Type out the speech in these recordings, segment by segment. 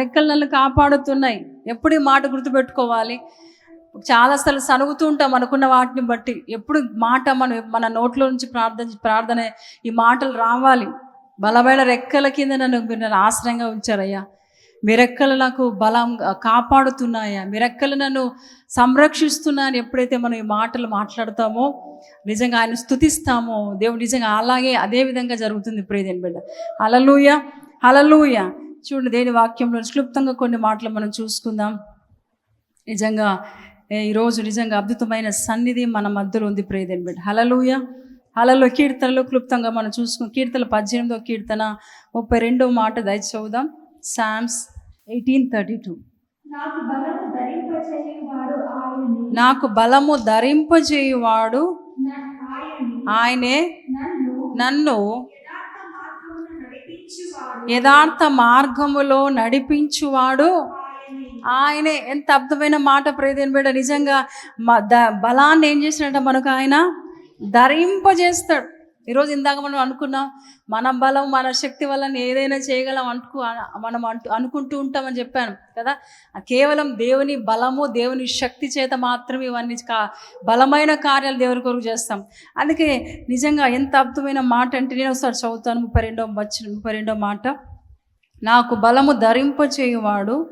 రెక్కలు నన్ను కాపాడుతున్నాయి. ఎప్పుడు ఈ మాట గుర్తుపెట్టుకోవాలి? చాలాసార్లు సనుగుతూ ఉంటాం అనుకున్న వాటిని బట్టి. ఎప్పుడు మాట మనం మన నోట్లో నుంచి ప్రార్థన ప్రార్థన ఈ మాటలు రావాలి. బలమైన రెక్కల కింద నన్ను మీరు నన్ను ఆశ్రయంగా ఉంచారయ్యా. మీ రెక్కలు నాకు బలం కాపాడుతున్నాయా? మిరెక్కలు నన్ను సంరక్షిస్తున్నాయని ఎప్పుడైతే మనం ఈ మాటలు మాట్లాడతామో నిజంగా ఆయన స్థుతిస్తామో దేవుడు నిజంగా అలాగే అదే విధంగా జరుగుతుంది. ప్రియదేని బిడ్డ. అలలుయ హలలుయ చూడండి దేని వాక్యంలో క్లుప్తంగా కొన్ని మాటలు మనం చూసుకుందాం. నిజంగా ఈరోజు నిజంగా అద్భుతమైన సన్నిధి మన మధ్యలో ఉంది ప్రియదేని బిడ్డ హలలుయ హలలో కీర్తనలు క్లుప్తంగా మనం చూసుకుని కీర్తన పద్దెనిమిదో కీర్తన ముప్పై రెండో మాట దయచి చదువుదాం. సామ్స్ ఎయిటీన్ థర్టీ టూ నాకు బలము ధరింపజేయువాడు ఆయనే. నన్ను నన్ను యథార్థ మార్గమున నడిపించువాడు యథార్థ మార్గములో నడిపించువాడు. ఆయనే ఎంత అర్థమైన మాట ప్రేదేని బిడ్డ. నిజంగా మ- ద- బలాన్ని ఏం చేసినట్ట మనకు ఆయన? ధరింపజేస్తాడు. ఈరోజు ఇందాక మనం అనుకున్నాం మన బలం మన శక్తి వల్ల ఏదైనా చేయగలం అనుకు మనం అంటూ అనుకుంటూ ఉంటామని చెప్పాను కదా. కేవలం దేవుని బలము దేవుని శక్తి చేత మాత్రమే ఇవన్నీ కా బలమైన కార్యాలు దేవుని కొరకు చేస్తాం. అందుకే నిజంగా ఎంత అద్భుతమైన మాట అంటే నేను ఒకసారి చదువుతాను ముప్పై రెండో వచ్చిన ముప్పై రెండో మాట. నాకు బలము ధరింపచేయువాడు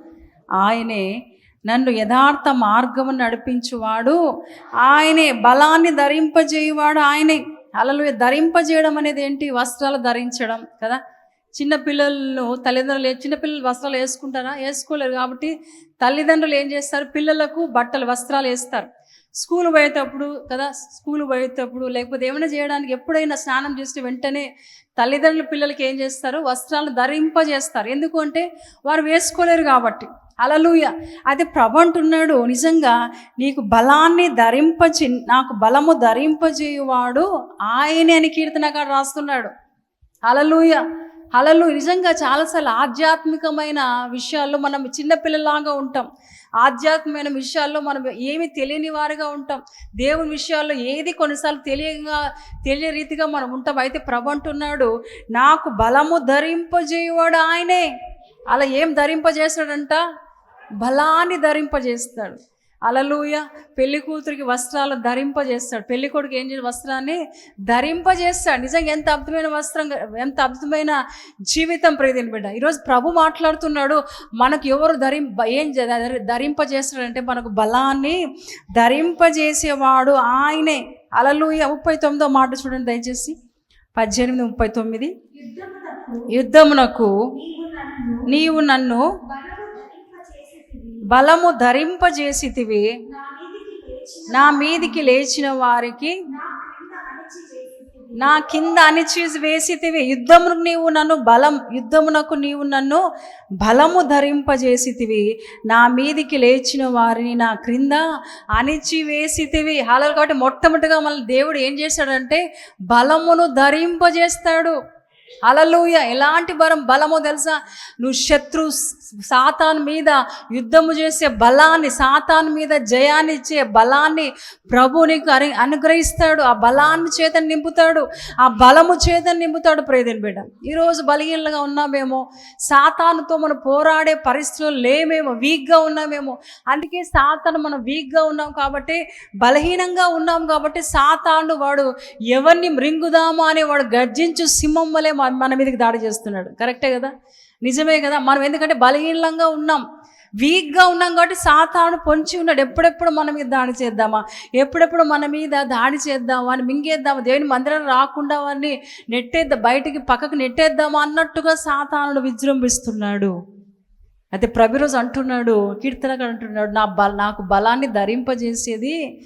ఆయనే నన్ను యథార్థ మార్గము నడిపించువాడు. ఆయనే బలాన్ని ధరింపజేయువాడు ఆయనే. అలలు ధరింపజేయడం అనేది ఏంటి? వస్త్రాలు ధరించడం కదా. చిన్న పిల్లలను తల్లిదండ్రులు చిన్న పిల్లలు వస్త్రాలు వేసుకుంటారా? వేసుకోలేరు కాబట్టి తల్లిదండ్రులు ఏం చేస్తారు? పిల్లలకు బట్టలు వస్త్రాలు వేస్తారు. స్కూల్ పోయేటప్పుడు కదా స్కూల్ పోయేటప్పుడు లేకపోతే ఏమైనా చేయడానికి ఎప్పుడైనా స్నానం చేస్తే వెంటనే తల్లిదండ్రులు పిల్లలకి ఏం చేస్తారు? వస్త్రాలను ధరింపజేస్తారు. ఎందుకు అంటే వారు వేసుకోలేరు కాబట్టి. అలలుయ అది ప్రభు అంటున్నాడు నిజంగా నీకు బలాన్ని ధరింపచి నాకు బలము ధరింపజేయువాడు ఆయనే అని కీర్తనగాడు రాస్తున్నాడు. అలలుయ అలలు నిజంగా చాలాసార్లు ఆధ్యాత్మికమైన విషయాల్లో మనం చిన్నపిల్లలాగా ఉంటాం. ఆధ్యాత్మికమైన విషయాల్లో మనం ఏమి తెలియని వారుగా ఉంటాం. దేవుని విషయాల్లో ఏది కొన్నిసార్లు తెలియగా తెలియ రీతిగా మనం ఉంటాం. అయితే ప్రభు అంటున్నాడు నాకు బలము ధరింపజేయువాడు ఆయనే. అలా ఏం ధరింపజేస్తాడంట బలాన్ని ధరింపజేస్తాడు. అలలుయ పెళ్ళి కూతురికి వస్త్రాలు ధరింపజేస్తాడు. పెళ్ళి కొడుకు ఏం చేసి వస్త్రాన్ని ధరింపజేస్తాడు. నిజంగా ఎంత అద్భుతమైన వస్త్రం ఎంత అద్భుతమైన జీవితం ప్రియదిన బిడ్డ. ఈరోజు ప్రభు మాట్లాడుతున్నాడు మనకు ఎవరు ధరిం ఏం ధరింపజేస్తాడంటే మనకు బలాన్ని ధరింపజేసేవాడు ఆయనే. అలలుయ ముప్పై తొమ్మిదో మాట చూడండి దయచేసి. పద్దెనిమిది ముప్పై తొమ్మిది. యుద్ధమునకు నీవు నన్ను బలము ధరింపజేసితివి. నా మీదికి లేచిన వారికి నా కింద అణిచి వేసితివి. వేసితివి యుద్ధమునకు నీవు నన్ను బలం యుద్ధమునకు నీవు నన్ను బలము ధరింపజేసితివి. నా మీదికి లేచిన వారిని నా క్రింద అణిచి వేసితివి. అలా కాబట్టి మొట్టమొదటిగా మళ్ళీ దేవుడు ఏం చేశాడంటే బలమును ధరింపజేస్తాడు. అలలోయ ఎలాంటి బలం బలమో తెలుసా? నువ్వు శత్రు సాతాన్ మీద యుద్ధము చేసే బలాన్ని సాతాన్ మీద జయాన్ని ఇచ్చే బలాన్ని ప్రభు నీకు అరి అనుగ్రహిస్తాడు. ఆ బలాన్ని చేత నింపుతాడు. ఆ బలము చేత నింపుతాడు ప్రేదని బిడ్డ. ఈరోజు బలహీనలుగా ఉన్నామేమో సాతానుతో మనం పోరాడే పరిస్థితులు లేమేమో వీక్గా ఉన్నామేమో. అందుకే సాతాను మనం వీక్గా ఉన్నాం కాబట్టి బలహీనంగా ఉన్నాం కాబట్టి సాతాను వాడు ఎవరిని మృంగుదామా అని వాడు గర్జించు సింహం వలె మన మీదకి దాడి చేస్తున్నాడు. కరెక్టే కదా? నిజమే కదా? మనం ఎందుకంటే బలహీనంగా ఉన్నాం. వీక్గా ఉన్నాం కాబట్టి సాతాను పొంచి ఉన్నాడు. ఎప్పుడెప్పుడు మన మీద దాడి చేద్దామా? ఎప్పుడెప్పుడు మన మీద దాడి చేద్దామా? అని మింగేద్దామా? దేవుని మందిరం రాకుండా వారిని నెట్టేద్దాం బయటికి పక్కకు నెట్టేద్దామా అన్నట్టుగా సాతానుడు విజృంభిస్తున్నాడు. అయితే ప్రభిరోజు అంటున్నాడు కీర్తనగా అంటున్నాడు నా బల నాకు బలాన్ని ధరింపజేసేది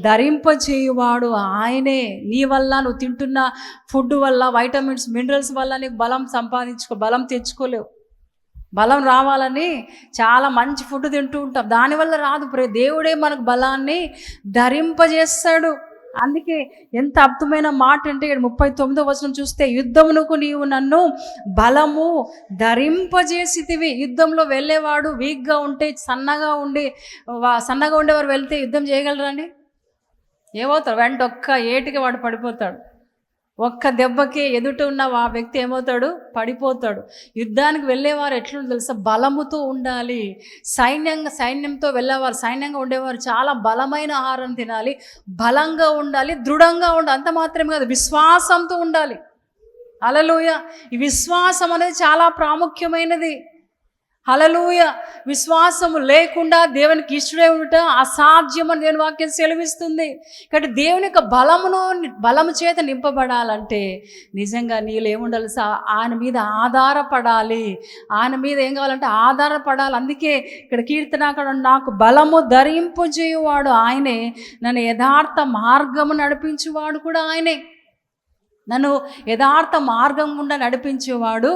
ధరింపచేయువాడు ఆయనే నీ వల్ల నువ్వు తింటున్న ఫుడ్ వల్ల వైటమిన్స్ మినరల్స్ వల్ల నీకు బలం సంపాదించుకో బలం తెచ్చుకోలేవు. బలం రావాలని చాలా మంచి ఫుడ్ తింటూ ఉంటాం. దానివల్ల రాదు. ప్రే దేవుడే మనకు బలాన్ని ధరింపజేస్తాడు. అందుకే ఎంత అద్భుతమైన మాట అంటే ముప్పై తొమ్మిదో వచనం చూస్తే యుద్ధమునకు నీవు నన్ను బలము ధరింపజేసితివి. యుద్ధంలో వెళ్ళేవాడు వీక్గా ఉంటే సన్నగా ఉండి వా- సన్నగా ఉండేవారు వెళ్తే యుద్ధం చేయగలరా ఏమవుతాడు? వెంట ఒక్క ఏటికి వాడు పడిపోతాడు. ఒక్క దెబ్బకి ఎదుట ఉన్న ఆ వ్యక్తి ఏమవుతాడు? పడిపోతాడు. యుద్ధానికి వెళ్ళేవారు ఎట్లుంది తెలుసా? బలముతో ఉండాలి. సైన్యంగా సైన్యంతో వెళ్ళేవారు సైన్యంగా ఉండేవారు. చాలా బలమైన ఆహారం తినాలి. బలంగా ఉండాలి. దృఢంగా ఉండాలి. అంత మాత్రమే కాదు విశ్వాసంతో ఉండాలి. అలలోయ ఈ విశ్వాసం అనేది చాలా ప్రాముఖ్యమైనది. హలలుయ విశ్వాసము లేకుండా దేవునికి ఇష్టడే ఉండట అసాధ్యం అని దేవుని వాక్యం సెలవిస్తుంది. కాబట్టి దేవుని యొక్క బలమును బలము చేత నింపబడాలంటే నిజంగా నీళ్ళు ఏముండాలి సా? ఆయన మీద ఆధారపడాలి. ఆయన మీద ఏం కావాలంటే ఆధారపడాలి. అందుకే ఇక్కడ కీర్తనాకడ నాకు బలము ధరింపజేయువాడు ఆయనే. నన్ను యథార్థ మార్గము నడిపించేవాడు కూడా ఆయనే. నన్ను యథార్థ మార్గం గుండా నడిపించేవాడు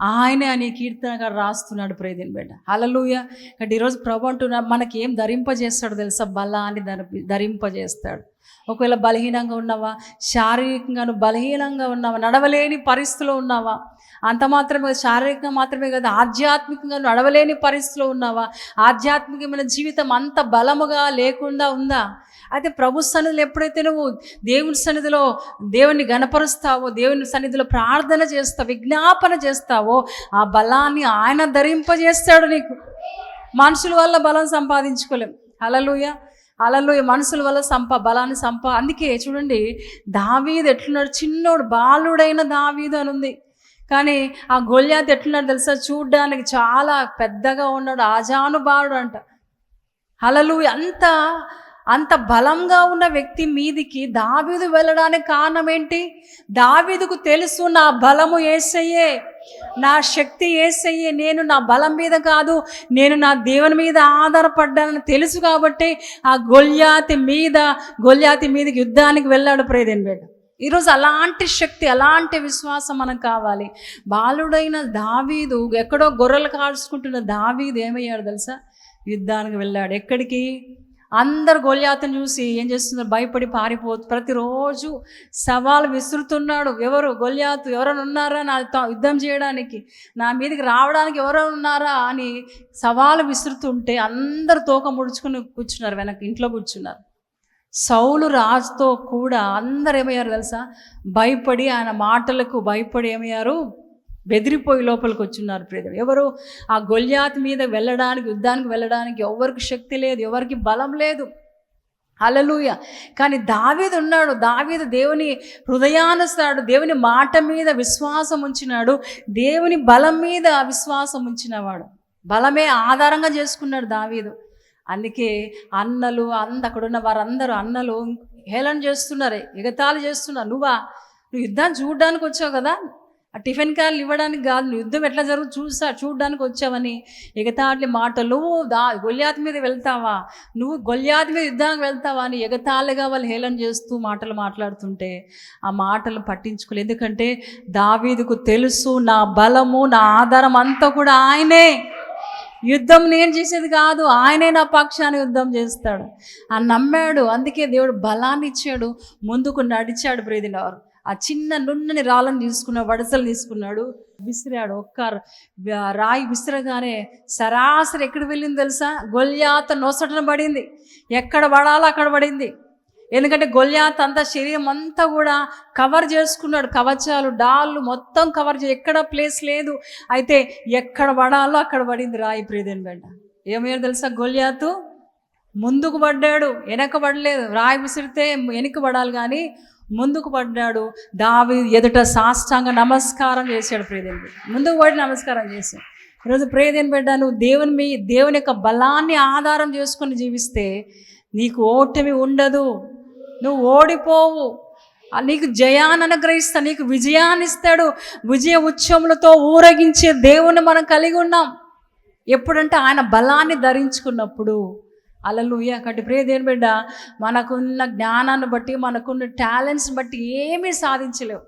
ఆయనే అని కీర్తనగా రాస్తున్నాడు ప్రేదిన్ బిడ్డ. అలలుయ కాబట్టి ఈరోజు ప్రభు అంటున్నా మనకి ఏం ధరింపజేస్తాడు తెలుసా? బలాన్ని ధరి ధరింపజేస్తాడు. ఒకవేళ బలహీనంగా ఉన్నావా శారీరకంగా బలహీనంగా ఉన్నావా నడవలేని పరిస్థితిలో ఉన్నావా అంత మాత్రమే శారీరకంగా మాత్రమే కాదు ఆధ్యాత్మికంగా నడవలేని పరిస్థితిలో ఉన్నావా ఆధ్యాత్మికమైన జీవితం అంత బలముగా లేకుండా ఉందా? అయితే ప్రభు సన్నిధిలో ఎప్పుడైతే నువ్వు దేవుని సన్నిధిలో దేవుని గణపరుస్తావో దేవుని సన్నిధిలో ప్రార్థన చేస్తావు విజ్ఞాపన చేస్తావో ఆ బలాన్ని ఆయన ధరింపజేస్తాడు నీకు. మనుషుల వల్ల బలం సంపాదించుకోలేం. అలలుయ అలలుయ మనుషుల వల్ల సంప బలాన్ని సంప అందుకే చూడండి దావీదు ఎట్లున్నాడు? చిన్నోడు బాలుడైన దావీదు అని ఉంది. కానీ ఆ గొల్యాత్ ఎట్లున్నాడు తెలుసా? చూడ్డానికి చాలా పెద్దగా ఉన్నాడు ఆజానుబావుడు అంట. అలలు అంత అంత బలంగా ఉన్న వ్యక్తి మీదికి దావీదు వెళ్ళడానికి కారణం ఏంటి దావీదుకు తెలుసు నా బలము ఏసయ్యే నా శక్తి ఏసయ్యే నేను నా బలం మీద కాదు నేను నా దేవుని మీద ఆధారపడ్డానని తెలుసు కాబట్టి ఆ గొల్యాతి మీద గొల్యాతి మీదకి యుద్ధానికి వెళ్ళాడు ప్రేదేన్ బిడ్డ. ఈరోజు అలాంటి శక్తి అలాంటి విశ్వాసం మనకు కావాలి. బాలుడైన దావీదు ఎక్కడో గొర్రెలు కాల్చుకుంటున్న దావీదు ఏమయ్యాడు తెలుసా? యుద్ధానికి వెళ్ళాడు. ఎక్కడికి? అందరు గొల్యాతను చూసి ఏం చేస్తున్నారు? భయపడి పారిపోతు ప్రతిరోజు సవాలు విసురుతున్నాడు. ఎవరు? గొల్యాతు ఎవరైనా ఉన్నారా నా యుద్ధం చేయడానికి? నా మీదకి రావడానికి ఎవరైనా ఉన్నారా? అని సవాలు విసురుతుంటే అందరు తోక ముడుచుకుని కూర్చున్నారు. వెనక ఇంట్లో కూర్చున్నారు. సౌలు రాజుతో కూడా అందరు ఏమయ్యారు తెలుసా? భయపడి ఆయన మాటలకు భయపడి ఏమయ్యారు? బెదిరిపోయి లోపలికి వచ్చున్నారు ప్రేదం ఎవరు ఆ గొల్యాత్ మీద వెళ్ళడానికి యుద్ధానికి వెళ్ళడానికి ఎవరికి శక్తి లేదు ఎవరికి బలం లేదు. అలలుయ కానీ దావీదు ఉన్నాడు. దావీదు దేవుని హృదయానుస్తాడు దేవుని మాట మీద విశ్వాసం ఉంచినాడు. దేవుని బలం మీద విశ్వాసం ఉంచినవాడు. బలమే ఆధారంగా చేసుకున్నాడు దావీదు. అందుకే అన్నలు అంద అక్కడున్న వారందరూ అన్నలు హేళన చేస్తున్నారు ఎగతాళి చేస్తున్నారు. నువ్వా? నువ్వు యుద్ధాన్ని చూడడానికి వచ్చావు కదా? ఆ టిఫిన్ కార్లు ఇవ్వడానికి కాదు నువ్వు యుద్ధం ఎట్లా జరుగు చూసా చూడడానికి వచ్చావని. ఎగతాళి మాటలు దా గొల్యాతి మీద వెళ్తావా? నువ్వు గొల్యాతి మీద యుద్ధానికి వెళ్తావా? అని ఎగతాళిగా వాళ్ళు హేళన చేస్తూ మాటలు మాట్లాడుతుంటే ఆ మాటలు పట్టించుకోలేదు. ఎందుకంటే దావీదుకు తెలుసు నా బలము నా ఆధారం అంతా కూడా ఆయనే. యుద్ధం నేను చేసేది కాదు ఆయనే నా పక్షాన్ని యుద్ధం చేస్తాడు. ఆ నమ్మాడు అందుకే దేవుడు బలాన్ని ఇచ్చాడు ముందుకు నడిచాడు ప్రేదినవారు ఆ చిన్న నున్నని రాళ్ళని తీసుకున్నాడు వడసలు తీసుకున్నాడు. విసిరాడు ఒక్క రాయి విసిరగానే సరాసరి ఎక్కడ వెళ్ళింది తెలుసా? గొల్యాత నొసటన పడింది. ఎక్కడ పడాలో అక్కడ పడింది. ఎందుకంటే గొల్యాత్ అంతా శరీరం అంతా కూడా కవర్ చేసుకున్నాడు. కవచాలు డాళ్ళు మొత్తం కవర్ చే ఎక్కడ ప్లేస్ లేదు. అయితే ఎక్కడ పడాలో అక్కడ పడింది రాయి ప్రియదేని బిడ్డ. ఏమయ్యారు తెలుసా? గొల్యాతు ముందుకు పడ్డాడు వెనక పడలేదు. రాయి విసిరితే వెనక పడాలి కానీ ముందుకు పడ్డాడు దావి ఎదుట సాష్టాంగ నమస్కారం చేశాడు ప్రేదేని బిడ్డ ముందుకు పడి నమస్కారం చేశాడు. ఈరోజు ప్రేదేని బిడ్డ నువ్వు దేవుని మీ దేవుని యొక్క బలాన్ని ఆధారం చేసుకొని జీవిస్తే నీకు ఓటమి ఉండదు. నువ్వు ఓడిపోవు. ఆ నీకు జయాన్ని అనుగ్రహిస్తా నీకు విజయాన్ని ఇస్తాడు. విజయ ఉత్సవములతో ఊరగించే దేవుని మనం కలిగి ఉన్నాం. ఎప్పుడంటే ఆయన బలాన్ని ధరించుకున్నప్పుడు అలలుయ కట్టి ప్రియ దేని బిడ్డ. మనకున్న జ్ఞానాన్ని బట్టి మనకున్న టాలెంట్స్ బట్టి ఏమీ సాధించలేవు.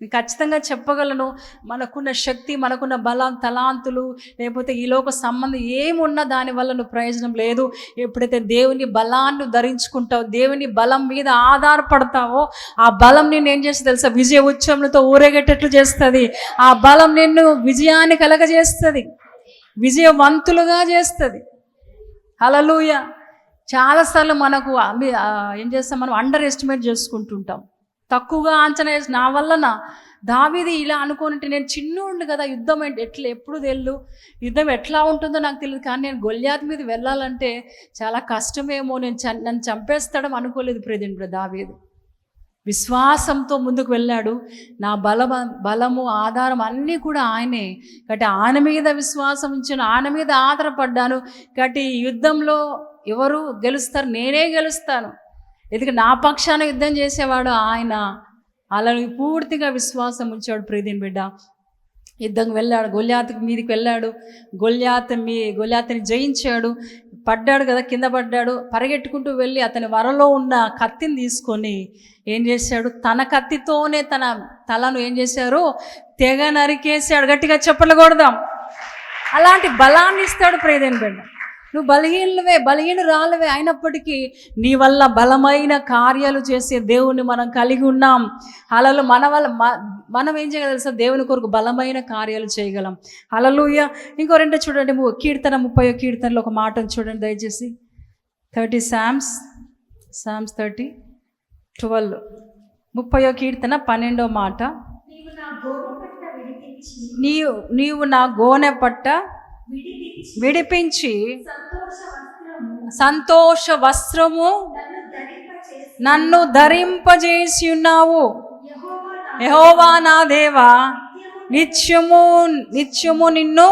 నేను ఖచ్చితంగా చెప్పగలను మనకున్న శక్తి మనకున్న బలం తలాంతులు లేకపోతే ఈ లోక సంబంధం ఏమున్నా దానివల్ల నువ్వు ప్రయోజనం లేదు. ఎప్పుడైతే దేవుని బలాన్ని ధరించుకుంటావో దేవుని బలం మీద ఆధారపడతావో ఆ బలం నిన్ను ఏం చేస్తుంది తెలుసా? విజయ ఉత్సవంతో ఊరేగేటట్లు చేస్తుంది. ఆ బలం నిన్ను విజయాన్ని కలగజేస్తుంది. విజయవంతులుగా చేస్తుంది. హలలుయ చాలాసార్లు మనకు ఏం చేస్తాం మనం? అండర్ ఎస్టిమేట్ చేసుకుంటుంటాం. తక్కువగా అంచనా వేసి నా వలన దావిది ఇలా అనుకోనంటే నేను చిన్నోండు కదా యుద్ధం ఎట్లా ఎప్పుడు తెలు యుద్ధం ఎట్లా ఉంటుందో నాకు తెలియదు కానీ నేను గొల్యాత్ మీద వెళ్ళాలంటే చాలా కష్టమేమో నేను నన్ను చంపేస్తాడని అనుకోలేదు ప్రెజెంట్ దావీది. విశ్వాసంతో ముందుకు వెళ్ళాడు. నా బల బలము ఆధారం అన్నీ కూడా ఆయనే. కాబట్టి ఆయన మీద విశ్వాసం ఉంచాను ఆయన మీద ఆధారపడ్డాను. కాబట్టి యుద్ధంలో ఎవరు గెలుస్తారు? నేనే గెలుస్తాను. ఎందుకంటే నా పక్షాన యుద్ధం చేసేవాడు ఆయన. అలా పూర్తిగా విశ్వాసం ఉంచాడు ప్రీతిని బిడ్డ. యుద్ధం వెళ్ళాడు గొల్యాత్ మీదకి వెళ్ళాడు గొల్యాత్ మీ గొల్యాతని జయించాడు. పడ్డాడు కదా కింద పడ్డాడు. పరిగెట్టుకుంటూ వెళ్ళి అతని వరలో ఉన్న కత్తిని తీసుకొని ఏం చేశాడు? తన కత్తితోనే తన తలను ఏం చేశారు? తెగ నరికేసాడు గట్టిగా చెప్పలకూడదాం. అలాంటి బలాన్ని ఇస్తాడు ప్రేదేని బిడ్డ. నువ్వు బలహీనవే బలహీన రాళ్ళవే అయినప్పటికీ నీ వల్ల బలమైన కార్యాలు చేసే దేవుణ్ణి మనం కలిగి ఉన్నాం. అలలు మన వల్ల మ- మనం ఏం చేయగలం తెలుసా? దేవుని కొరకు బలమైన కార్యాలు చేయగలం. అలలుయ ఇంకో రెండో చూడండి. కీర్తన ముప్పై కీర్తనలో ఒక మాటను చూడండి దయచేసి. Thirty psalms psalms thirty twelve. ముప్పయో కీర్తన పన్నెండో మాట. నీవు నీవు నా గోనె పట్ట విడిపించి సంతోష వస్త్రము నన్ను ధరింపజేసి ఉన్నావు యహోవా నా దేవా నిత్యము నిత్యము నిన్ను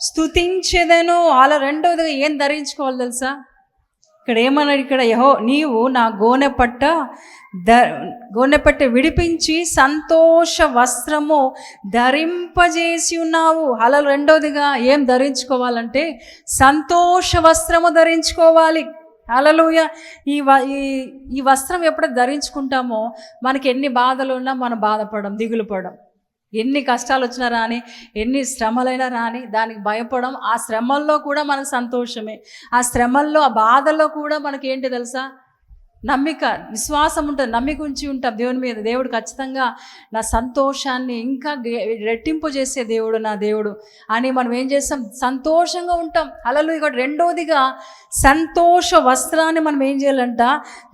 స్తుతించెదను. అలా రెండవదిగా ఏం ధరించుకోవాలి తెలుసా? ఇక్కడ ఏమన్నాడు ఇక్కడ యహో నీవు నా గోనె పట్ట ద గోనె విడిపించి సంతోష వస్త్రము ధరింపజేసి ఉన్నావు అలా రెండవదిగా ఏం ధరించుకోవాలంటే సంతోష వస్త్రము ధరించుకోవాలి. అలలుయ. ఈ వ ఈ ఈ వస్త్రం ఎప్పుడైతే ధరించుకుంటామో మనకి ఎన్ని బాధలు ఉన్నా మనం బాధపడం దిగులు పడడం ఎన్ని కష్టాలు వచ్చినా రాని ఎన్ని శ్రమలైనా రాని దానికి భయపడడం ఆ శ్రమల్లో కూడా మనకు సంతోషమే. ఆ శ్రమల్లో ఆ బాధల్లో కూడా మనకి ఏంటి తెలుసా? నమ్మిక విశ్వాసం ఉంటుంది నమ్మిక ఉంచి ఉంటాం దేవుని మీద. దేవుడు ఖచ్చితంగా నా సంతోషాన్ని ఇంకా రెట్టింపు చేసే దేవుడు నా దేవుడు. అని మనం ఏం చేస్తాం? సంతోషంగా ఉంటాం. అలలు ఇక్కడ రెండవదిగా సంతోష వస్త్రాన్ని మనం ఏం చేయాలంట?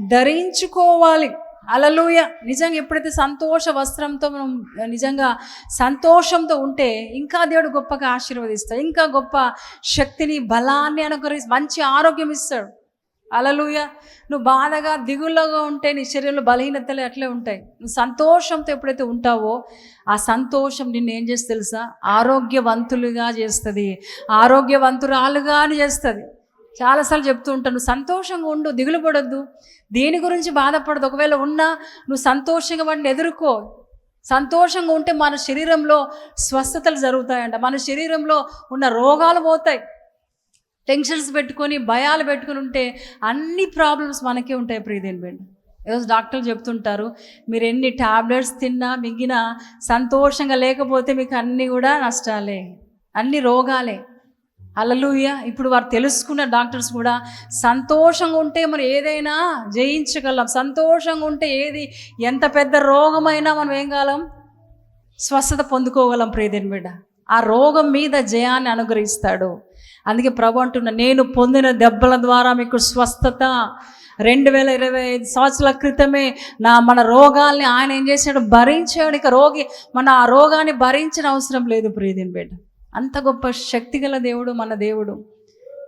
ధరించుకోవాలి. అలలుయ నిజంగా ఎప్పుడైతే సంతోష వస్త్రంతో మనం నిజంగా సంతోషంతో ఉంటే ఇంకా దేవుడు గొప్పగా ఆశీర్వదిస్తాడు. ఇంకా గొప్ప శక్తిని బలాన్ని అనుకరి మంచి ఆరోగ్యం ఇస్తాడు. అలలుయ నువ్వు బాధగా దిగుల్లోగా ఉంటే నీ శరీరంలో బలహీనతలు అట్లే ఉంటాయి. నువ్వు సంతోషంతో ఎప్పుడైతే ఉంటావో ఆ సంతోషం నిన్ను ఏం చేస్తే తెలుసా? ఆరోగ్యవంతులుగా చేస్తుంది. ఆరోగ్యవంతురాలుగా చేస్తుంది. చాలాసార్లు చెప్తూ ఉంటాను నువ్వు సంతోషంగా ఉండు దిగులు పడొద్దు. దేని గురించి బాధపడదు ఒకవేళ ఉన్నా నువ్వు సంతోషంగా వాటిని ఎదుర్కో. సంతోషంగా ఉంటే మన శరీరంలో స్వస్థతలు జరుగుతాయంట. మన శరీరంలో ఉన్న రోగాలు పోతాయి. టెన్షన్స్ పెట్టుకొని భయాలు పెట్టుకుని ఉంటే అన్ని ప్రాబ్లమ్స్ మనకే ఉంటాయి ప్రీతిని బిడ్డ. ఈరోజు డాక్టర్లు చెప్తుంటారు మీరు ఎన్ని టాబ్లెట్స్ తిన్నా మిగినా సంతోషంగా లేకపోతే మీకు అన్నీ కూడా నష్టాలే అన్ని రోగాలే. అలలుయ ఇప్పుడు వారు తెలుసుకున్న డాక్టర్స్ కూడా సంతోషంగా ఉంటే మనం ఏదైనా జయించగలం. సంతోషంగా ఉంటే ఏది ఎంత పెద్ద రోగమైనా మనం ఏం కాలం? స్వస్థత పొందుకోగలం ప్రియదేని బిడ్డ. ఆ రోగం మీద జయాన్ని అనుగ్రహిస్తాడు. అందుకే ప్రభు అంటున్న నేను పొందిన దెబ్బల ద్వారా మీకు స్వస్థత. రెండు వేల ఇరవై ఐదు సంవత్సరాల క్రితమే నా మన రోగాల్ని ఆయన ఏం చేశాడు? భరించాడు. ఇక రోగి మన ఆ రోగాన్ని భరించిన అవసరం లేదు ప్రియదిని బిడ్డ. అంత గొప్ప శక్తిగల దేవుడు మన దేవుడు.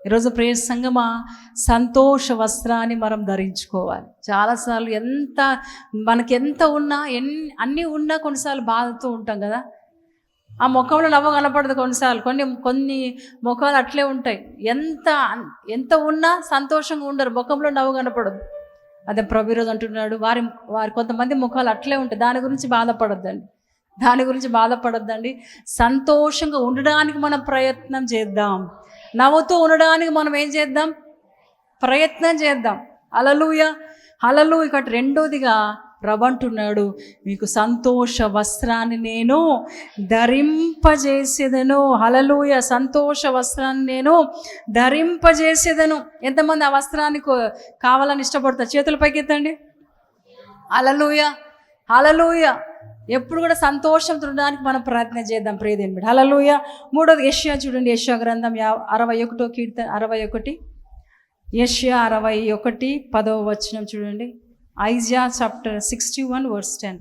ఈరోజు ప్రియ సంగమా సంతోష వస్త్రాన్ని మనం ధరించుకోవాలి. చాలాసార్లు ఎంత మనకి ఎంత ఉన్నా ఎన్ని అన్నీ ఉన్నా కొన్నిసార్లు బాధతో ఉంటాం కదా. ఆ ముఖంలో నవ్వు కనపడదు కొన్నిసార్లు. కొన్ని కొన్ని ముఖాలు అట్లే ఉంటాయి. ఎంత ఎంత ఉన్నా సంతోషంగా ఉండరు. ముఖంలో నవ్వు కనపడదు. అదే ప్రభురోజు అంటున్నాడు వారి వారి కొంతమంది ముఖాలు అట్లే ఉంటాయి. దాని గురించి బాధపడద్దండి. దాని గురించి బాధపడద్దండి. సంతోషంగా ఉండడానికి మనం ప్రయత్నం చేద్దాం. నవ్వుతూ ఉండడానికి మనం ఏం చేద్దాం? ప్రయత్నం చేద్దాం. అలలుయ అలలు ఇక్కడ రెండోదిగా ప్రభు అంటున్నాడు మీకు సంతోష వస్త్రాన్ని నేను ధరింపజేసేదను. హలలోయ సంతోష వస్త్రాన్ని నేను ధరింపజేసేదను. ఎంతమంది ఆ వస్త్రాన్ని కావాలని ఇష్టపడతారు? చేతుల పైకెత్తండి. అలలుయ హలలుయ ఎప్పుడు కూడా సంతోషంతో ఉండడానికి మనం ప్రయత్నం చేద్దాం ప్రియదేని బిడ్డ హలలుయ మూడోది యష్యా చూడండి యష్యా గ్రంథం యా అరవై ఒకటో కీర్తన అరవై ఒకటి. యష్యా అరవై ఒకటి పదవ వచనం చూడండి. Isaiah chapter sixty one verse ten.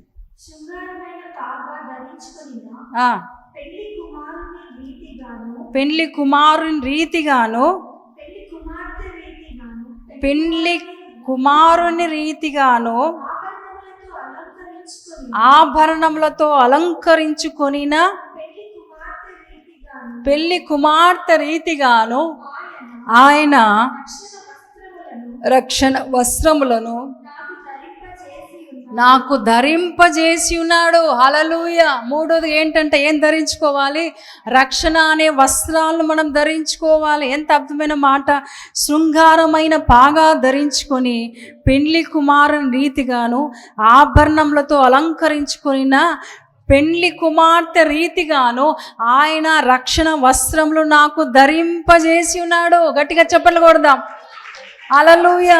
పెండ్లి కుమారుని రీతిగాను పెండ్లి కుమారుని రీతిగాను ఆభరణములతో అలంకరించుకొని ఆభరణములతో అలంకరించుకొనిన పెళ్ళి కుమార్తె రీతిగాను ఆయన రక్షణ వస్త్రములను నాకు ధరింపజేసి ఉన్నాడు. హలలుయ మూడోది ఏంటంటే ఏం ధరించుకోవాలి? రక్షణ అనే వస్త్రాలను మనం ధరించుకోవాలి. ఎంత అర్థమైన మాట. శృంగారమైన పాగా ధరించుకొని పెండ్లి కుమారుని రీతిగాను ఆభరణములతో అలంకరించుకొనిన పెండ్లి కుమార్తె రీతిగాను ఆయన రక్షణ వస్త్రములు నాకు ధరింపజేసి ఉన్నాడు. గట్టిగా చెప్పలు కొడదాం. అలలుయ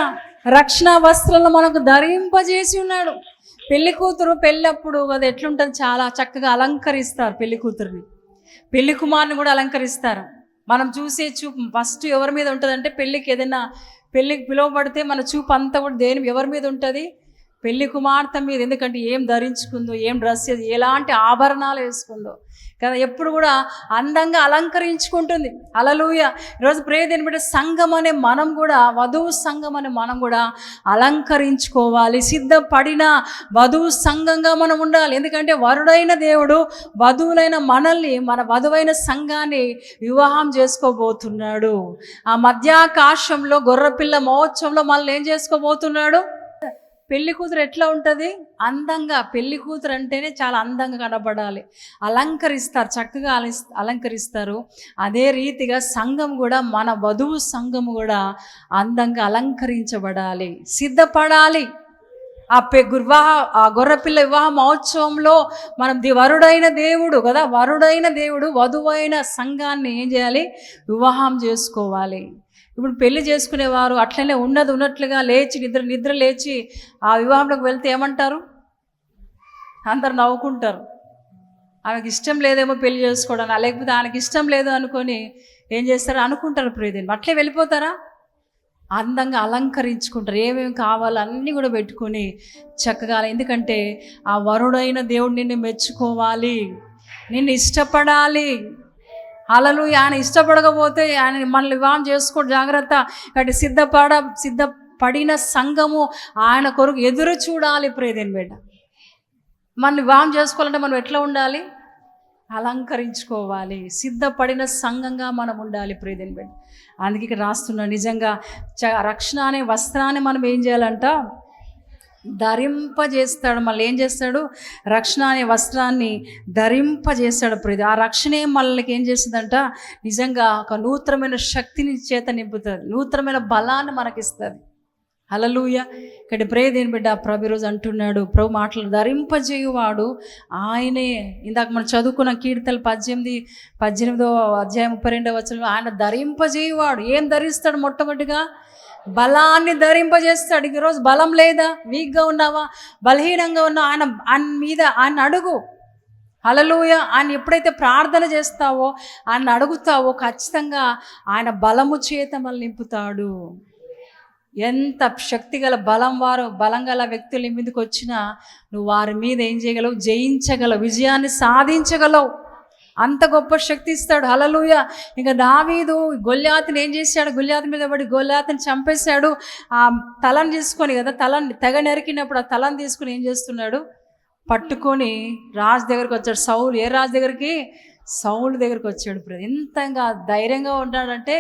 రక్షణ వస్త్రాలను మనకు ధరింపజేసి ఉన్నాడు. పెళ్ళి కూతురు పెళ్ళప్పుడు అది ఎట్లుంటుంది చాలా చక్కగా అలంకరిస్తారు పెళ్ళి కూతురుని. పెళ్ళి కుమారుని కూడా అలంకరిస్తారు. మనం చూసే చూపు ఫస్ట్ ఎవరి మీద ఉంటుందంటే పెళ్ళికి ఏదైనా పెళ్ళికి పిలువబడితే మన చూపు అంతా కూడా దేని ఎవరి మీద ఉంటుంది? పెళ్ళి కుమార్తె మీద. ఎందుకంటే ఏం ధరించుకుందో ఏం డ్రెస్ ఎలాంటి ఆభరణాలు వేసుకుందో. కదా ఎప్పుడు కూడా అందంగా అలంకరించుకుంటుంది. అలలుయ ఈరోజు ప్రేదేని బిడ్డ సంఘం అనే మనం కూడా వధువు సంఘం అనే మనం కూడా అలంకరించుకోవాలి. సిద్ధపడిన వధువు సంఘంగా మనం ఉండాలి. ఎందుకంటే వరుడైన దేవుడు వధువులైన మనల్ని మన వధువైన సంఘాన్ని వివాహం చేసుకోబోతున్నాడు. ఆ మధ్యాకాశంలో గొర్రపిల్ల మహోత్సవంలో మనల్ని ఏం చేసుకోబోతున్నాడు? పెళ్ళి కూతురు ఎట్లా ఉంటుంది? అందంగా. పెళ్ళి కూతురు అంటేనే చాలా అందంగా కనబడాలి. అలంకరిస్తారు చక్కగా అలంకరిస్తారు. అదే రీతిగా సంఘం కూడా మన వధువు సంఘం కూడా అందంగా అలంకరించబడాలి. సిద్ధపడాలి. ఆ పె వివాహ ఆ గొర్రెపిల్ల వివాహ మహోత్సవంలో మనం ది వరుడైన దేవుడు కదా వరుడైన దేవుడు వధువైన సంఘాన్ని ఏం చేయాలి? వివాహం చేసుకోవాలి. ఇప్పుడు పెళ్ళి చేసుకునేవారు అట్లనే ఉన్నది ఉన్నట్లుగా లేచి నిద్ర నిద్ర లేచి ఆ వివాహంలోకి వెళ్తే ఏమంటారు? అందరు నవ్వుకుంటారు. ఆమెకి ఇష్టం లేదేమో పెళ్ళి చేసుకోవడం లేకపోతే ఆయనకి ఇష్టం లేదు అనుకొని ఏం చేస్తారు అనుకుంటారు ప్రియదేని అట్లే వెళ్ళిపోతారా? అందంగా అలంకరించుకుంటారు. ఏమేమి కావాలో అన్నీ కూడా పెట్టుకొని చక్కగా ఎందుకంటే ఆ వరుడైన దేవుడు నిన్ను మెచ్చుకోవాలి నిన్ను ఇష్టపడాలి. అలలు ఆయన ఇష్టపడకపోతే ఆయన మనల్ని వివాహం చేసుకో జాగ్రత్త. కాబట్టి సిద్ధపడ సిద్ధపడిన సంఘము ఆయన కొరకు ఎదురు చూడాలి ప్రేదేని బిడ్డ. మనం వివాహం చేసుకోవాలంటే మనం ఎట్లా ఉండాలి? అలంకరించుకోవాలి. సిద్ధపడిన సంఘంగా మనం ఉండాలి ప్రేదేని బిడ్డ. అందుకే ఇక్కడ రాస్తున్నా నిజంగా చ రక్షణ అనే వస్త్రాన్ని మనం ఏం చేయాలంట? ధరింపజేస్తాడు. మళ్ళీ ఏం చేస్తాడు? రక్షణ అనే వస్త్రాన్ని ధరింపజేస్తాడు ప్రతి ఆ రక్షణే మనకి ఏం చేస్తుందంట? నిజంగా ఒక నూతనమైన శక్తిని చేత నింపుతుంది. నూతనమైన బలాన్ని మనకిస్తుంది. అలలుయ ఇక్కడ ప్రే దేని బిడ్డ? ప్రభు ఈరోజు అంటున్నాడు. ప్రభు మాటలు ధరింపజేయువాడు. ఆయనే. ఇందాక మనం చదువుకున్న కీర్తలు పద్దెనిమిది పద్దెనిమిదో అధ్యాయం ముప్పై రెండవ వచ్చిన ఆయన ధరింపజేయువాడు. ఏం ధరిస్తాడు మొట్టమొదటిగా? బలాన్ని ధరింపజేస్తాడు. ఈరోజు బలం లేదా? వీక్గా ఉన్నావా? బలహీనంగా ఉన్నావా? ఆయన ఆయన మీద ఆయన అడుగు. హలలుయ ఆయన ఎప్పుడైతే ప్రార్థన చేస్తావో ఆయన అడుగుతావో ఖచ్చితంగా ఆయన బలము చేత మళ్ళీ నింపుతాడు. ఎంత శక్తిగల బలం వారు బలం గల వ్యక్తుల మీదకి వచ్చినా నువ్వు వారి మీద ఏం చేయగలవు? జయించగలవు. విజయాన్ని సాధించగలవు. అంత గొప్ప శక్తి ఇస్తాడు. హలలుయ ఇంకా దావీదు గొల్లాతిని ఏం చేశాడు? గొల్లాతి మీద పడి గొల్లాతిని చంపేశాడు. ఆ తలను తీసుకొని కదా తలని తెగ నరికినప్పుడు ఆ తలను తీసుకొని ఏం చేస్తున్నాడు? పట్టుకొని రాజు దగ్గరికి వచ్చాడు. సౌలు ఏ రాజు దగ్గరికి? సౌలు దగ్గరికి వచ్చాడు ఇప్పుడు ఎంతగా ధైర్యంగా ఉన్నాడంటే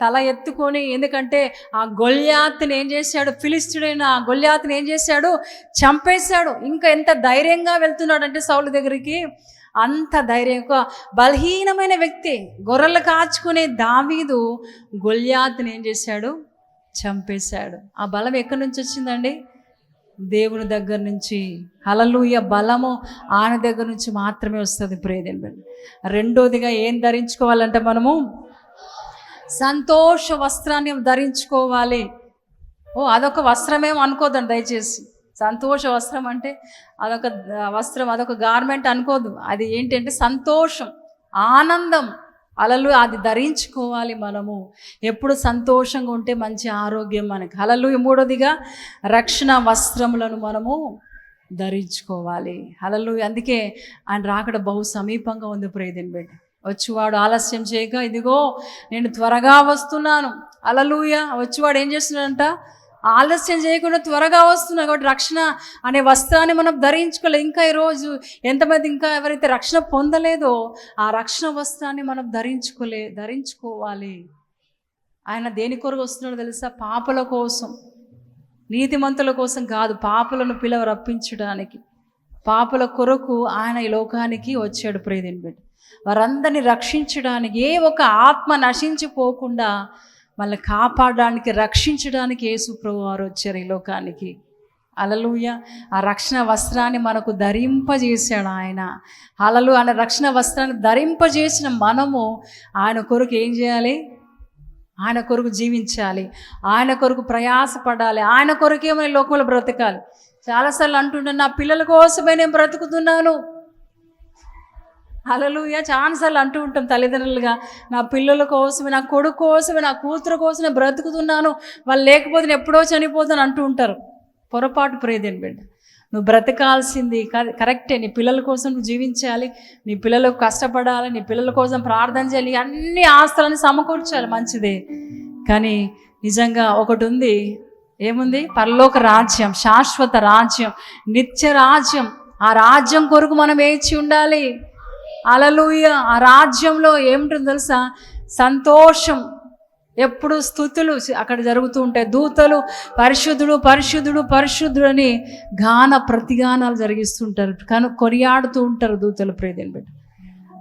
తల ఎత్తుకొని ఎందుకంటే ఆ గొల్యాత్ని ఏం చేశాడు? ఫిలిస్తుడైన ఆ గొల్యాత్ని ఏం చేశాడు? చంపేశాడు. ఇంకా ఎంత ధైర్యంగా వెళ్తున్నాడంటే సౌలు దగ్గరికి? అంత ధైర్యం. ఒక బలహీనమైన వ్యక్తి గొర్రెలు కాచుకునే దావీదు గొల్యాత్ని ఏం చేశాడు? చంపేశాడు. ఆ బలం ఎక్కడి నుంచి వచ్చిందండి? దేవుని దగ్గర నుంచి. హలలుయ బలము ఆయన దగ్గర నుంచి మాత్రమే వస్తుంది. ప్రేదేని రెండోదిగా ఏం ధరించుకోవాలంటే మనము? సంతోష వస్త్రాన్ని ధరించుకోవాలి. ఓ అదొక వస్త్రమేమో అనుకోదండి దయచేసి. సంతోష వస్త్రం అంటే అదొక వస్త్రం అదొక గార్మెంట్ అనుకోదు అది ఏంటంటే సంతోషం ఆనందం. అలలు అది ధరించుకోవాలి మనము. ఎప్పుడు సంతోషంగా ఉంటే మంచి ఆరోగ్యం మనకి. అలలు మూడోదిగా రక్షణ వస్త్రములను మనము ధరించుకోవాలి. అలలు అందుకే ఆయన రాకడ బహు సమీపంగా ఉంది ప్రేదిన్ బిడ్డ వచ్చివాడు ఆలస్యం చేయక ఇదిగో నేను త్వరగా వస్తున్నాను. అలలుయ వచ్చివాడు ఏం చేస్తున్నాడంట? ఆలస్యం చేయకుండా త్వరగా వస్తున్నా కాబట్టి రక్షణ అనే వస్త్రాన్ని మనం ధరించుకోలేదు ఇంకా ఈరోజు ఎంతమంది ఇంకా ఎవరైతే రక్షణ పొందలేదో ఆ రక్షణ వస్త్రాన్ని మనం ధరించుకోలే ధరించుకోవాలి. ఆయన దేని కొరకు వస్తున్నాడో తెలుసా? పాపల కోసం. నీతిమంతుల కోసం కాదు పాపలను పిలవ రప్పించడానికి. పాపల కొరకు ఆయన ఈ లోకానికి వచ్చాడు ప్రేదిని బిడ్డ. వారందరిని రక్షించడానికి ఏ ఒక ఆత్మ నశించిపోకుండా మళ్ళీ కాపాడడానికి రక్షించడానికి యేసు ప్రభు వారు వచ్చారు ఈ లోకానికి. అలలుయ ఆ రక్షణ వస్త్రాన్ని మనకు ధరింపజేశాడు ఆయన. అలలు ఆయన రక్షణ వస్త్రాన్ని ధరింపజేసిన మనము ఆయన కొరకు ఏం చేయాలి? ఆయన కొరకు జీవించాలి. ఆయన కొరకు ప్రయాసపడాలి. ఆయన కొరకే మన లోకంలో బ్రతకాలి. చాలాసార్లు అంటుండే నా పిల్లల కోసమే నేను బ్రతుకుతున్నాను. అలలుయ ఛాన్సర్లు అంటూ ఉంటాం తల్లిదండ్రులుగా నా పిల్లల కోసమే నా కొడుకు కోసమే నా కూతురు కోసమే బ్రతుకుతున్నాను వాళ్ళు లేకపోతే నేను ఎప్పుడో చనిపోతాను అంటూ ఉంటారు. పొరపాటు ప్రేదేని బిడ్డ నువ్వు బ్రతకాల్సింది కరెక్టే నీ పిల్లల కోసం నువ్వు జీవించాలి నీ పిల్లలకు కష్టపడాలి నీ పిల్లల కోసం ప్రార్థన చేయాలి అన్ని ఆస్తులను సమకూర్చాలి మంచిదే. కానీ నిజంగా ఒకటి ఉంది ఏముంది? పరలోక రాజ్యం శాశ్వత రాజ్యం నిత్య రాజ్యం. ఆ రాజ్యం కొరకు మనం వేచి ఉండాలి. అలలుయ ఆ రాజ్యంలో ఏమిటో తెలుసా? సంతోషం. ఎప్పుడు స్థుతులు అక్కడ జరుగుతూ ఉంటాయి. దూతలు పరిశుద్ధుడు పరిశుద్ధుడు పరిశుద్ధుడు అని గాన ప్రతిగానాలు జరిగిస్తుంటారు కను కొనియాడుతూ ఉంటారు దూతలు ప్రేదని బిడ్డ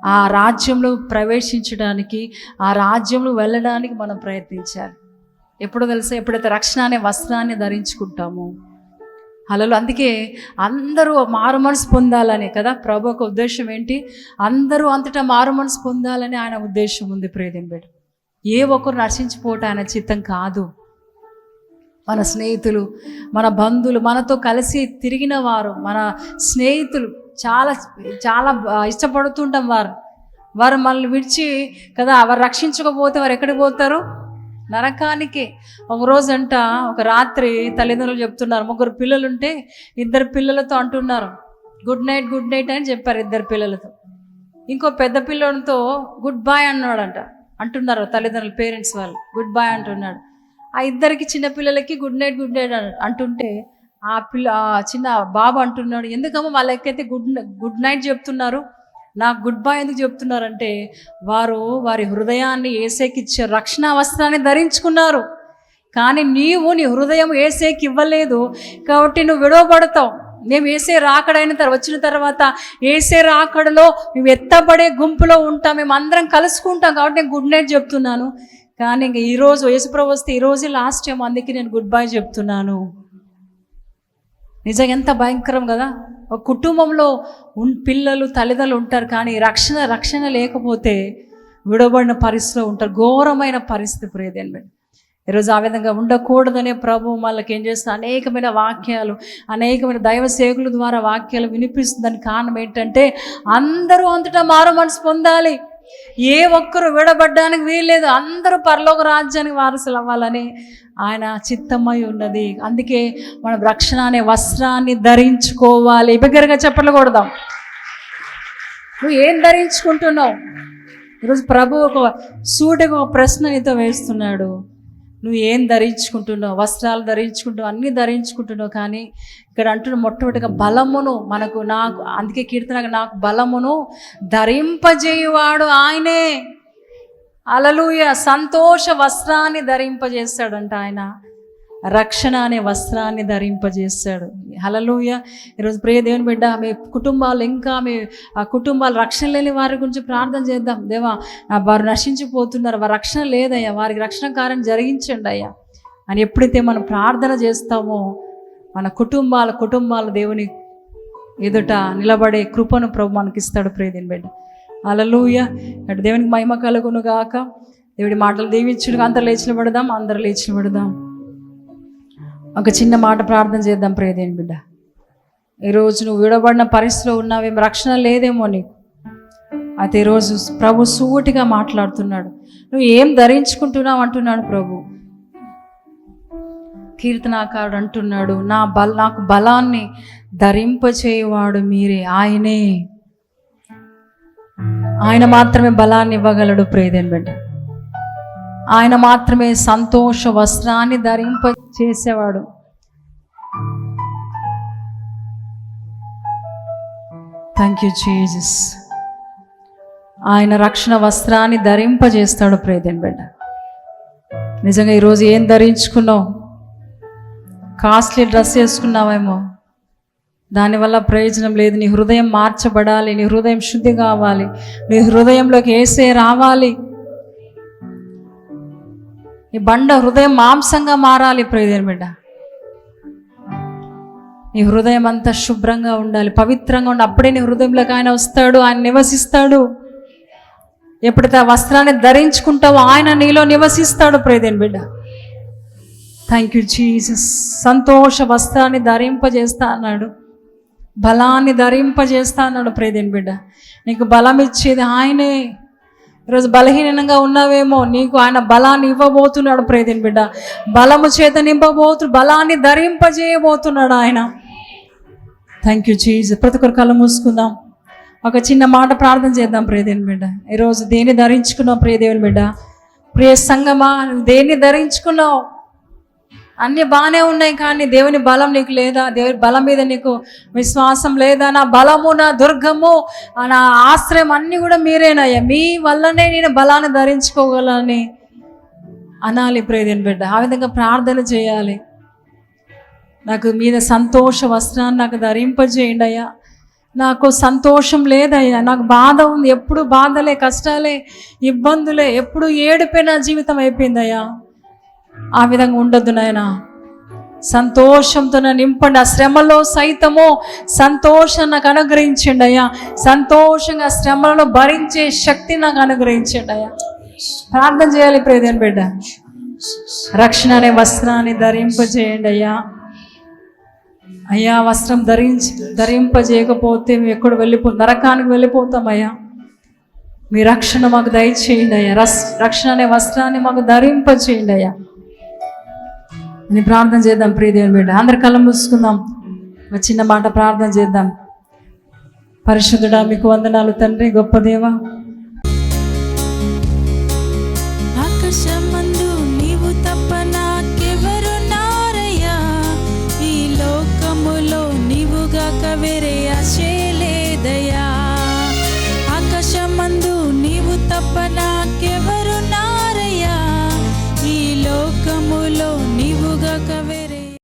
ఆ రాజ్యంలో ప్రవేశించడానికి ఆ రాజ్యంలో వెళ్ళడానికి మనం ప్రయత్నించాలి. ఎప్పుడు తెలుసా? ఎప్పుడైతే రక్షణ అనే వస్త్రాన్ని ధరించుకుంటామో అలలు అందుకే అందరూ మారు మనసు పొందాలని కదా ప్రభు ఒక ఉద్దేశం ఏంటి? అందరూ అంతటా మారు మనసు పొందాలని ఆయన ఉద్దేశం ఉంది ప్రేదింబెడ్ ఏ ఒక్కరు నశించిపోవటం ఆయన చిత్తం కాదు. మన స్నేహితులు మన బంధువులు మనతో కలిసి తిరిగిన వారు మన స్నేహితులు చాలా చాలా ఇష్టపడుతుంటాం వారు. వారు మనల్ని విడిచి కదా వారు రక్షించకపోతే వారు ఎక్కడికి పోతారు? నరకానికి. ఒక అంట ఒక రాత్రి తల్లిదండ్రులు చెప్తున్నారు ముగ్గురు పిల్లలు ఉంటే ఇద్దరు పిల్లలతో అంటున్నారు గుడ్ నైట్ గుడ్ నైట్ అని చెప్పారు ఇద్దరు పిల్లలతో. ఇంకో పెద్ద పిల్లడితో గుడ్ బాయ్ అన్నాడంట. అంటున్నారు తల్లిదండ్రులు పేరెంట్స్ వాళ్ళు. గుడ్ బాయ్ అంటున్నాడు. ఆ ఇద్దరికి చిన్న పిల్లలకి గుడ్ నైట్ గుడ్ నైట్ అంటుంటే ఆ పిల్ల చిన్న బాబు అంటున్నాడు ఎందుకమ్మా వాళ్ళకైతే గుడ్ గుడ్ నైట్ చెప్తున్నారు. నాకు గుడ్ బై ఎందుకు చెప్తున్నారంటే వారు వారి హృదయాన్ని ఏసేకిచ్చే రక్షణ వస్త్రాన్ని ధరించుకున్నారు. కానీ నీవు నీ హృదయం ఏసేకి ఇవ్వలేదు. కాబట్టి నువ్వు విడవబడతావు. మేము ఏసే రాకడైన తర్వాత వచ్చిన తర్వాత ఏసే రాకడలో మేము ఎత్తబడే గుంపులో ఉంటాం. మేము అందరం కలుసుకుంటాం. కాబట్టి నేను గుడ్ నైట్ చెప్తున్నాను. కానీ ఇంక ఈరోజు యేసుప్రభు వస్తే ఈరోజే లాస్ట్ టైం అందుకే నేను గుడ్ బై చెప్తున్నాను. నిజంగా ఎంత భయంకరం కదా? ఒక కుటుంబంలో ఉన్ పిల్లలు తల్లిదండ్రులు ఉంటారు కానీ రక్షణ రక్షణ లేకపోతే విడబడిన పరిస్థితిలో ఉంటారు. ఘోరమైన పరిస్థితి ప్రియదేని ఈరోజు ఆ విధంగా ఉండకూడదనే ప్రభు వాళ్ళకి ఏం చేస్తున్న అనేకమైన వాక్యాలు అనేకమైన దైవ సేవకుల ద్వారా వాక్యాలు వినిపిస్తుందని కారణం ఏంటంటే అందరూ అంతటా మారు మనసు పొందాలి. ఏ ఒక్కరు విడబడ్డానికి వీల్లేదు. అందరూ పరలోక రాజ్యానికి వారసులు అవ్వాలని ఆయన చిత్తమై ఉన్నది. అందుకే మనం రక్షణ అనే వస్త్రాన్ని ధరించుకోవాలి. బిగ్గరగా చెప్పలు కొడదాం నువ్వు ఏం ధరించుకుంటున్నావు? ఈరోజు ప్రభు ఒక సూటిగా ఒక ప్రశ్న నీతో వేస్తున్నాడు. నువ్వు ఏం ధరించుకుంటున్నావు? వస్త్రాలు ధరించుకుంటున్నావు? అన్నీ ధరించుకుంటున్నావు కానీ ఇక్కడ అంటున్న మొట్టమొదటిగా బలమును మనకు నాకు అందుకే కీర్తన నాకు బలమును ధరింపజేయువాడు ఆయనే. అలలుయ సంతోష వస్త్రాన్ని ధరింపజేస్తాడంట ఆయన. రక్షణ అనే వస్త్రాన్ని ధరింపజేస్తాడు. హలలుయ ఈరోజు ప్రియ దేవుని బిడ్డ మీ కుటుంబాలు ఇంకా మీ ఆ కుటుంబాలు రక్షణ లేని వారి గురించి ప్రార్థన చేద్దాం. దేవా వారు నశించిపోతున్నారు. వారి రక్షణ లేదయ్యా. వారికి రక్షణ కార్యం జరిగించండి అయ్యా. అని ఎప్పుడైతే మనం ప్రార్థన చేస్తామో మన కుటుంబాల కుటుంబాల దేవుని ఎదుట నిలబడే కృపను ప్రభు మనకి ఇస్తాడు ప్రియదిని బిడ్డ. అలలుయ అటు దేవునికి మహిమ కలుగును గాక. దేవుడి మాటలు దీవించును అందరు లేచిన పడదాం అందరు లేచిన పడదాం ఒక చిన్న మాట ప్రార్థన చేద్దాం ప్రేదేని బిడ్డ. ఈరోజు నువ్వు విడబడిన పరిస్థితిలో ఉన్నావేమో రక్షణ లేదేమో నీకు. అయితే ఈరోజు ప్రభు సూటిగా మాట్లాడుతున్నాడు. నువ్వు ఏం ధరించుకుంటున్నావు అంటున్నాడు ప్రభు. కీర్తనాకారుడు అంటున్నాడు నా బల నాకు బలాన్ని ధరింపచేయవాడు మీరే ఆయనే. ఆయన మాత్రమే బలాన్ని ఇవ్వగలడు ప్రేదేన్ బిడ్డ. ఆయన మాత్రమే సంతోష వస్త్రాన్ని ధరింప చేసేవాడు థ్యాంక్ యూ జీజస్ ఆయన రక్షణ వస్త్రాన్ని ధరింపజేస్తాడు ప్రేదేన్ బిడ్డ. నిజంగా ఈరోజు ఏం ధరించుకున్నావు? Costly dress వేసుకున్నావేమో. దానివల్ల ప్రయోజనం లేదు. నీ హృదయం మార్చబడాలి. నీ హృదయం శుద్ధి కావాలి. నీ హృదయంలోకి వేసే రావాలి. ఈ బండ హృదయం మాంసంగా మారాలి ప్రయోజనం బిడ్డ. నీ హృదయం అంతా శుభ్రంగా ఉండాలి. పవిత్రంగా ఉండి అప్పుడే నీ హృదయంలోకి ఆయన వస్తాడు. ఆయన నివసిస్తాడు. ఎప్పుడైతే ఆ వస్త్రాన్ని ధరించుకుంటావో ఆయన నీలో నివసిస్తాడు ప్రేదేన్ బిడ్డ. థ్యాంక్ యూ జీసస్ సంతోష వస్త్రాన్ని ధరింపజేస్తా అన్నాడు బలాన్ని ధరింపజేస్తా అన్నాడు ప్రేదేని బిడ్డ. నీకు బలం ఇచ్చేది ఆయనే. ఈరోజు బలహీనంగా ఉన్నావేమో. నీకు ఆయన బలాన్ని ఇవ్వబోతున్నాడు ప్రేదేని బిడ్డ. బలము చేత నింపబోతు బలాన్ని ధరింపజేయబోతున్నాడు ఆయన. థ్యాంక్ యూ చీజ్ ప్రతి ఒక్కరు కళ్ళు మూసుకుందాం. ఒక చిన్న మాట ప్రార్థన చేద్దాం ప్రియదేవుని బిడ్డ. ఈరోజు దేన్ని ధరించుకున్నావు ప్రియదేవుని బిడ్డ? ప్రియ సంగమా దేన్ని ధరించుకున్నావు? అన్నీ బాగానే ఉన్నాయి కానీ దేవుని బలం నీకు లేదా? దేవుని బలం మీద నీకు విశ్వాసం లేదా? నా బలము నా దుర్గము నా ఆశ్రయం అన్నీ కూడా మీరేనయ్యా. మీ వల్లనే నేను బలాన్ని ధరించుకోగలని అనాలి ప్రేదేని బిడ్డ. ఆ విధంగా ప్రార్థన చేయాలి. నాకు మీద సంతోష వస్త్రాన్ని నాకు ధరింపజేయండి అయ్యా. నాకు సంతోషం లేదయ్యా. నాకు బాధ ఉంది. ఎప్పుడు బాధలే కష్టాలే ఇబ్బందులే ఎప్పుడు ఏడిపోయిన జీవితం అయిపోయిందయ్యా. ఆ విధంగా ఉండొద్దు నాయన. సంతోషంతో నింపండి. ఆ శ్రమలో సైతము సంతోషం నాకు అనుగ్రహించండి అయ్యా. సంతోషంగా శ్రమలను భరించే శక్తి నాకు అనుగ్రహించండి అయ్యా. ప్రార్థన చేయాలి ప్రేదేని బిడ్డ. రక్షణ అనే వస్త్రాన్ని ధరింపజేయండి అయ్యా. అయ్యా వస్త్రం ధరించి ధరింపజేయకపోతే మేము ఎక్కడ వెళ్ళిపో నరకానికి వెళ్ళిపోతామయ్యా మీ రక్షణ మాకు దయచేయండి అయ్యా. రస్ రక్షణ అనే వస్త్రాన్ని మాకు ధరింపజేయండి అయ్యా. అని ప్రార్థన చేద్దాం ప్రియదేవుని బిడ్డ. అందరు కళ్ళ మూసుకుందాం. ఒక చిన్న మాట ప్రార్థన చేద్దాం. పరిశుద్ధుడా మీకు వందనాలు తండ్రి గొప్ప దేవా. ఆకాశం